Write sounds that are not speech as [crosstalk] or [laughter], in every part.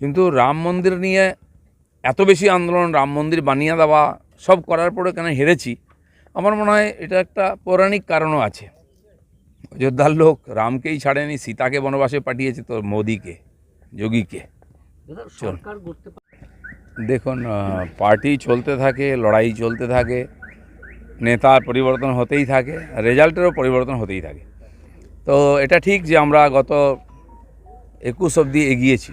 কিন্তু রাম মন্দির নিয়ে এত বেশি আন্দোলন রাম মন্দির বানিয়ে দেওয়া সব করার পরে কেন হেরেছি? আমার মনে হয় এটা একটা পৌরাণিক কারণও আছে। অযোধ্যার লোক রামকেই ছাড়েনি সীতাকে বনবাসে পাঠিয়েছে তো মোদিকে যোগীকে। দেখুন পার্টি চলতে থাকে লড়াই চলতে থাকে নেতার পরিবর্তন হতেই থাকে রেজাল্টেরও পরিবর্তন হতেই থাকে। তো এটা ঠিক যে আমরা গত একুশ অবধি এগিয়েছি।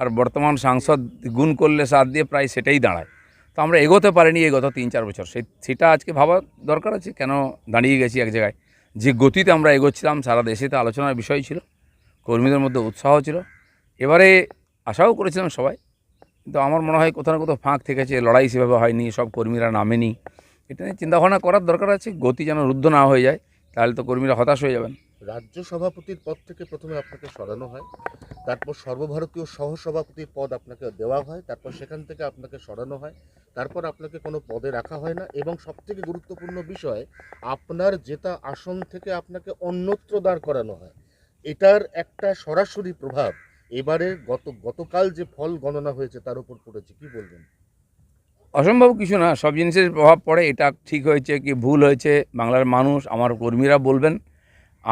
আর বর্তমান সাংসদ গুণ করলে সাত দিয়ে প্রায় সেটাই দাঁড়ায়। তো আমরা এগোতে পারিনি এই গত তিন চার বছর। সেই সেটা আজকে ভাবা দরকার আছে, কেন দাঁড়িয়ে গেছি এক জায়গায়? যে গতিতে আমরা এগোচ্ছিলাম, সারা দেশে তো আলোচনার বিষয় ছিল, কর্মীদের মধ্যে উৎসাহ ছিল। এবারে আশাও করেছিলাম সবাই, কিন্তু আমার মনে হয় কোথাও না কোথাও ফাঁক থেকেছে, লড়াই সেভাবে হয়নি, সব কর্মীরা নামেনি। এটা নিয়ে চিন্তাভাবনা করার দরকার আছে, গতি যেন রুদ্ধ না হয়ে যায়, তাহলে তো কর্মীরা হতাশ হয়ে যাবেন। রাজ্য সভাপতির পদ থেকে প্রথমে আপনাকে সরানো হয়, তারপর সর্বভারতীয় সহসভাপতির পদ আপনাকে দেওয়া হয়, তারপর সেখান থেকে আপনাকে সরানো হয়, তারপর আপনাকে কোনো পদে রাখা হয় না এবং সবথেকে গুরুত্বপূর্ণ বিষয়, আপনার জেতা আসন থেকে আপনাকে অন্যত্র দাঁড় করানো হয়। এটার একটা সরাসরি প্রভাব এবারে গত, গতকাল যে ফল গণনা হয়েছে তার উপর পড়েছে, কি বলবেন? অসম্ভব কিছু না, সব জিনিসের প্রভাব পড়ে, এটা ঠিক হয়েছে কি ভুল হয়েছে, বাংলার মানুষ, আমার কর্মীরা বলবেন।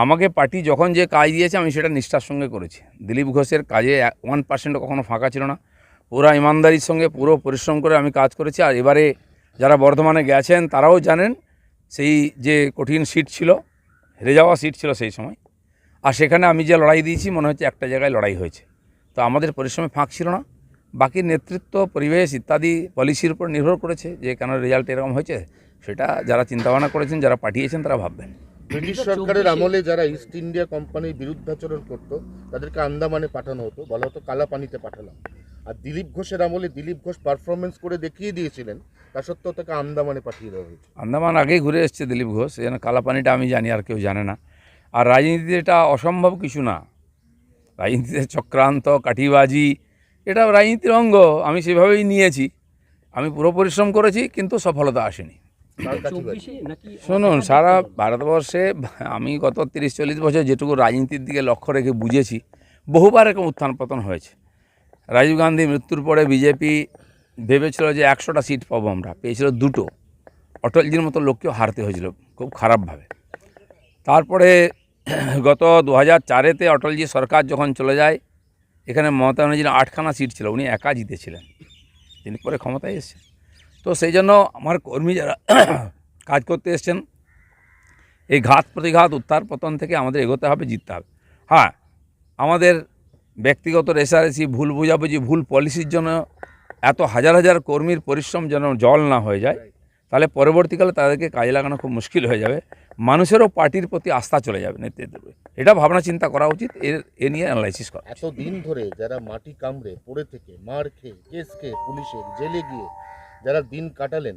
আমাকে পার্টি যখন যে কাজ দিয়েছে, আমি সেটা নিষ্ঠার সঙ্গে করেছি। দিলীপ ঘোষের কাজে ওয়ান পার্সেন্টও কখনো ফাঁকা ছিল না। পুরো ইমানদারির সঙ্গে পুরো পরিশ্রম করে আমি কাজ করেছি। আর এবারে যারা বর্ধমানে গেছেন, তারাও জানেন সেই যে কঠিন সিট ছিল, হেরে যাওয়া সিট ছিল সেই সময়। আর সেখানে আমি যে লড়াই দিয়েছি, মনে হচ্ছে একটা জায়গায় লড়াই হয়েছে। তো আমাদের পরিশ্রমে ফাঁক ছিল না। বাকি নেতৃত্ব, পরিবেশ ইত্যাদি পলিসির উপর নির্ভর করেছে যে কেন রেজাল্ট এরকম হয়েছে, সেটা যারা চিন্তাভাবনা করেছেন, যারা পাঠিয়েছেন, তারা ভাববেন। ব্রিটিশ সরকারের আমলে যারা ইস্ট ইন্ডিয়া কোম্পানির বিরুদ্ধাচরণ করত তাদেরকে আন্দামানে পাঠানো হতো বলা হতো কালা পানিতে পাঠালাম। আর দিলীপ ঘোষের আমলে দিলীপ ঘোষ পারফরমেন্স করে দেখিয়ে দিয়েছিলেন তা সত্ত্বেও তাকে আন্দামানে পাঠিয়ে দেওয়া হয়েছে। আন্দামান আগেই ঘুরে এসছে দিলীপ ঘোষ যেন কালাপানিটা আমি জানি আর কেউ জানে না। আর রাজনীতিতে এটা অসম্ভব কিছু না। রাজনীতিতে চক্রান্ত কাঠিবাজি এটা রাজনীতির অঙ্গ আমি সেভাবেই নিয়েছি। আমি পুরো পরিশ্রম করেছি কিন্তু সফলতা আসেনি। শুনুন সারা ভারতবর্ষে আমি গত তিরিশ চল্লিশ বছর যেটুকু রাজনীতির দিকে লক্ষ্য রেখে বুঝেছি বহুবার এরকম উত্থান পতন হয়েছে। রাজীব গান্ধী মৃত্যুর পরে বিজেপি ভেবেছিল যে একশোটা সিট পাবো আমরা পেয়েছিল দুটো। অটলজির মতো লোককেও হারতে হয়েছিল খুব খারাপভাবে। তারপরে গত দু হাজার চারেতে অটলজি সরকার যখন চলে যায় এখানে মমতা ব্যানার্জির আটখানা সিট ছিল উনি একা জিতেছিলেন। তিনি পরে ক্ষমতায় এসেছেন। তো সেই জন্য আমার কর্মী যারা [clears throat] কাজ করতে এসছেন, এই ঘাত প্রতিঘাত উত্তার পতন থেকে আমাদের এগোতে হবে, জিততে হবে। হ্যাঁ আমাদের ব্যক্তিগত রেসারেসি, ভুল বোঝাবুঝি, ভুল পলিসির জন্য এত হাজার হাজার কর্মীর পরিশ্রম যেন জল না হয়ে যায়, তাহলে পরবর্তীকালে তাদেরকে কাজে লাগানো খুব মুশকিল হয়ে যাবে। মানুষেরও পার্টির প্রতি আস্থা চলে যাবে নেতৃত্বের প্রতি। এটা ভাবনা চিন্তা করা উচিত, এর, এ নিয়ে অ্যানালাইসিস করা। এতদিন ধরে যারা মাটি কামড়ে, পড়ে থেকে, মার খেয়ে, কেস খেয়ে, পুলিশের জেলে গিয়ে যারা দিন কাটালেন,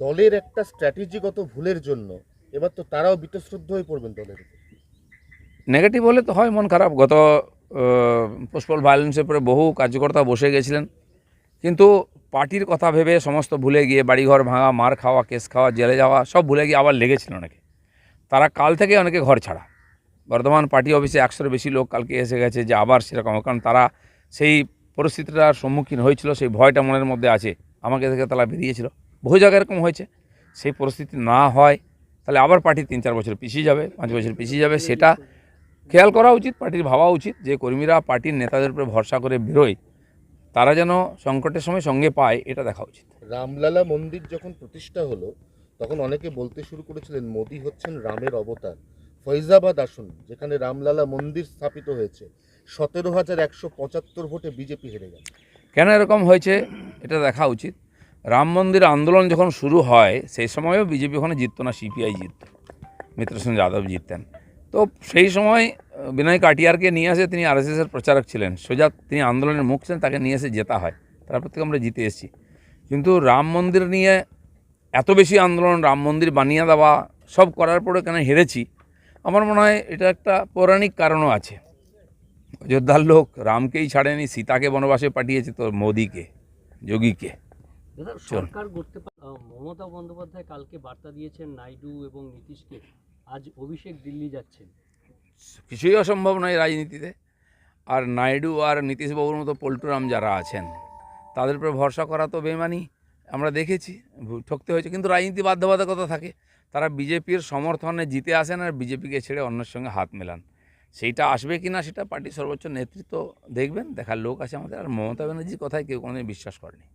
দলের একটা স্ট্র্যাটেজিগত ভুলের জন্য এবার তো তারাও বিতশ্রদ্ধ হয়ে পড়বেন দলের। নেগেটিভ হলে তো হয় মন খারাপ। গত পুষ্পল ভায়োলেন্সের পরে বহু কার্যকর্তা বসে গেছিলেন। কিন্তু পার্টির কথা ভেবে সমস্ত ভুলে গিয়ে বাড়িঘর ভাঙা, মার খাওয়া, কেস খাওয়া, জেলে যাওয়া, সব ভুলে গিয়ে আবার লেগেছিল অনেকে। তারা কাল থেকে অনেকে ঘর ছাড়া। বর্ধমান পার্টি অফিসে একশোর বেশি লোক কালকে এসে গেছে যে আবার সেরকম। কারণ তারা সেই পরিস্থিতিটার সম্মুখীন হয়েছিল, সেই ভয়টা মনের মধ্যে আছে। আমাকে থেকে তারা বেরিয়েছিল। বহু জায়গায় এরকম হয়েছে। সেই পরিস্থিতি না হয়, তাহলে আবার পার্টি তিন চার বছর পিছিয়ে যাবে, পাঁচ বছর পিছিয়ে যাবে, সেটা খেয়াল করা উচিত, পার্টির ভাবা উচিত যে কর্মীরা, পার্টির নেতাদের উপরে ভরসা করে বেরোয়, তারা যেন সংকটের সময় সঙ্গে পায়, এটা দেখা উচিত। রামলালা মন্দির যখন প্রতিষ্ঠা হলো, তখন অনেকে বলতে শুরু করেছিলেন, মোদি হচ্ছেন রামের অবতার। ফৈজাবাদ আসুন, যেখানে রামলালা মন্দির স্থাপিত হয়েছে। সতেরো হাজার একশো পঁচাত্তর ভোটে বিজেপি হেরে গেল। কেন এরকম হয়েছে এটা দেখা উচিত। রাম মন্দির আন্দোলন যখন শুরু হয়, সেই সময়ও বিজেপি ওখানে জিততো না, সিপিআই জিতত, মিত্রসেন যাদব জিততেন। তো সেই সময় বিনয় কাটিয়ারকে নিয়ে আসে তিনি আরএসএসের প্রচারক ছিলেন। সোজা তিনি আন্দোলনের মুখ ছিলেন, তাকে নিয়ে এসে জেতা হয়। তারপর থেকে আমরা জিতে এসেছি। কিন্তু রাম মন্দির নিয়ে এত বেশি আন্দোলন, রাম মন্দির বানিয়ে দেওয়া, সব করার পরে কেন হেরেছি? আমার মনে হয় এটা একটা পৌরাণিক কারণও আছে। অযোধ্যার লোক রামকেই ছাড়েনি সীতাকে বনবাসে পাঠিয়েছে তো মোদিকে যোগীকে। সরকার করতে মমতা বন্দ্যোপাধ্যায় কালকে বার্তা দিয়েছেন নাইডু এবং নীতিশকে। আজ অভিষেক দিল্লি যাচ্ছেন। কিছুই অসম্ভব নয় রাজনীতিতে। আর নাইডু আর নীতিশবাবুর মতো পল্টুরাম যারা আছেন তাদের উপরে ভরসা করা তো বেমানি। আমরা দেখেছি ঠকতে হয়েছে। কিন্তু রাজনীতি বাধ্যবাধকতা থাকে। তারা বিজেপির সমর্থনে জিতে আসেন আর বিজেপিকে ছেড়ে অন্যের সঙ্গে হাত মেলান। সেইটা আসবে কি না সেটা পার্টির সর্বোচ্চ নেতৃত্ব দেখবেন, দেখার লোক আছে আমাদের। আর মমতা ব্যানার্জির কথায় কেউ কোনোদিন বিশ্বাস করেনি।